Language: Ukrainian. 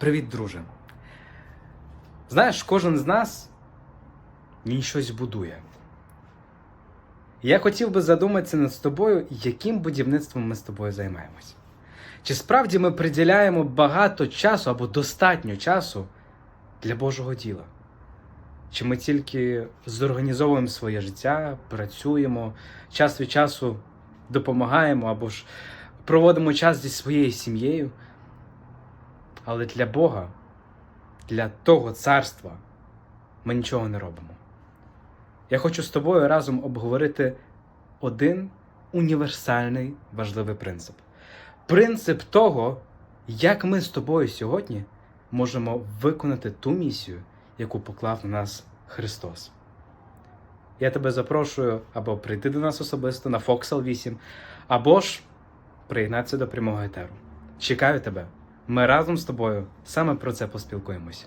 Привіт, друже. Знаєш, кожен з нас він щось будує. Я хотів би задуматися над тобою, яким будівництвом ми з тобою займаємось. Чи справді ми приділяємо багато часу або достатньо часу для Божого діла? Чи ми тільки зорганізовуємо своє життя, працюємо, час від часу допомагаємо або ж проводимо час зі своєю сім'єю? Але для Бога, для того царства ми нічого не робимо. Я хочу з тобою разом обговорити один універсальний важливий принцип. Принцип того, як ми з тобою сьогодні можемо виконати ту місію, яку поклав на нас Христос. Я тебе запрошую або прийти до нас особисто на Foxel 8, або ж приєднатися до прямого етеру. Чекаю тебе. Ми разом з тобою саме про це поспілкуємося.